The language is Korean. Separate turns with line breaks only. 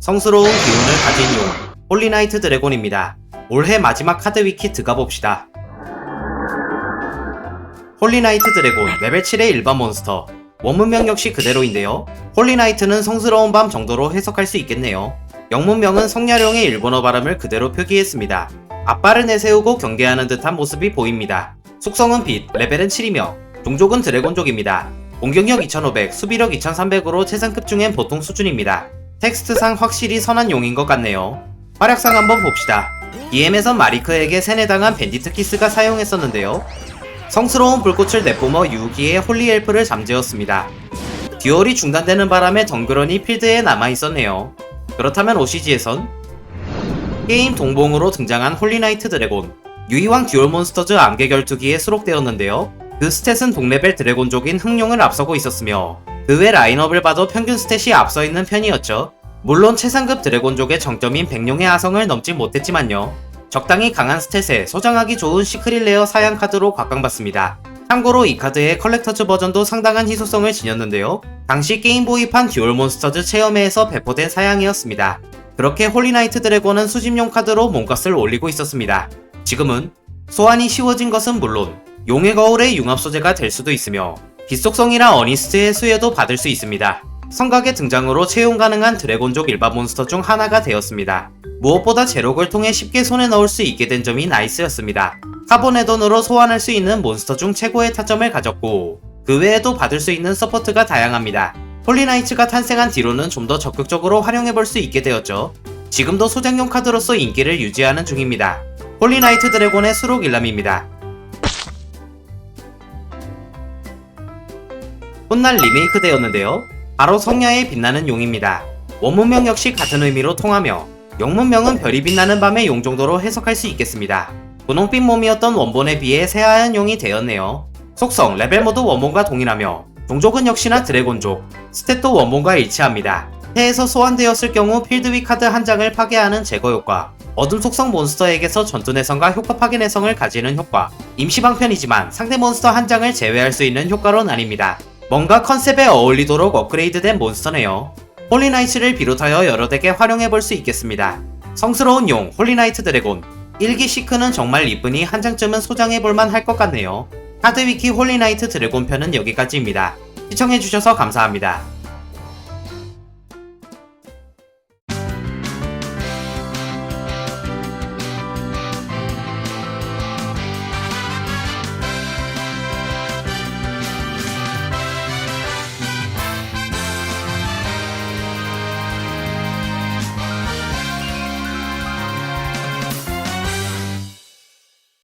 성스러운 기운을 가진 용, 홀리나이트 드래곤입니다. 올해 마지막 카드 위키 들어가 봅시다. 홀리나이트 드래곤 레벨 7의 일반 몬스터. 원문명 역시 그대로인데요. 홀리나이트는 성스러운 밤 정도로 해석할 수 있겠네요. 영문명은 성야령의 일본어 발음을 그대로 표기했습니다. 앞발을 내세우고 경계하는 듯한 모습이 보입니다. 속성은 빛, 레벨은 7이며 종족은 드래곤족입니다. 공격력 2500, 수비력 2300으로 최상급 중엔 보통 수준입니다. 텍스트상 확실히 선한 용인 것 같네요. 활약상 한번 봅시다. DM에선 마리크에게 세뇌당한 밴디트 키스가 사용했었는데요. 성스러운 불꽃을 내뿜어 유기의 홀리 엘프를 잠재웠습니다. 듀얼이 중단되는 바람에 덩그러니 필드에 남아있었네요. 그렇다면 OCG에선 게임 동봉으로 등장한 홀리나이트 드래곤 유이왕 듀얼 몬스터즈 암개 결투기에 수록되었는데요. 그 스탯은 동레벨 드래곤족인 흑룡을 앞서고 있었으며 그 외 라인업을 봐도 평균 스탯이 앞서 있는 편이었죠. 물론 최상급 드래곤족의 정점인 백룡의 아성을 넘지 못했지만요. 적당히 강한 스탯에 소장하기 좋은 시크릿 레어 사양 카드로 각광받습니다. 참고로 이 카드의 컬렉터즈 버전도 상당한 희소성을 지녔는데요. 당시 게임보이판 듀얼 몬스터즈 체험회에서 배포된 사양이었습니다. 그렇게 홀리나이트 드래곤은 수집용 카드로 몸값을 올리고 있었습니다. 지금은 소환이 쉬워진 것은 물론 용의 거울의 융합 소재가 될 수도 있으며 빛속성이라 어니스트의 수혜도 받을 수 있습니다. 성각의 등장으로 채용 가능한 드래곤족 일반 몬스터 중 하나가 되었습니다. 무엇보다 제록을 통해 쉽게 손에 넣을 수 있게 된 점이 나이스였습니다. 카본 에던으로 소환할 수 있는 몬스터 중 최고의 타점을 가졌고 그 외에도 받을 수 있는 서포트가 다양합니다. 홀리나이츠가 탄생한 뒤로는 좀 더 적극적으로 활용해볼 수 있게 되었죠. 지금도 소장용 카드로서 인기를 유지하는 중입니다. 홀리나이트 드래곤의 수록 일람입니다. 훗날 리메이크 되었는데요. 바로 성야에 빛나는 용입니다. 원문명 역시 같은 의미로 통하며 영문명은 별이 빛나는 밤의 용 정도로 해석할 수 있겠습니다. 분홍빛 몸이었던 원본에 비해 새하얀 용이 되었네요. 속성, 레벨 모두 원본과 동일하며 종족은 역시나 드래곤족, 스탯도 원본과 일치합니다. 해에서 소환되었을 경우 필드 위 카드 한 장을 파괴하는 제거 효과, 어둠 속성 몬스터에게서 전투 내성과 효과 파괴 내성을 가지는 효과, 임시 방편이지만 상대 몬스터 한 장을 제외할 수 있는 효과로 나뉩니다. 뭔가 컨셉에 어울리도록 업그레이드된 몬스터네요. 홀리나이츠를 비롯하여 여러 덱에 활용해볼 수 있겠습니다. 성스러운 용 홀리나이트 드래곤 1기 시크는 정말 이쁘니 한 장쯤은 소장해볼만 할 것 같네요. 카드 위키 홀리나이트 드래곤 편은 여기까지입니다. 시청해주셔서 감사합니다.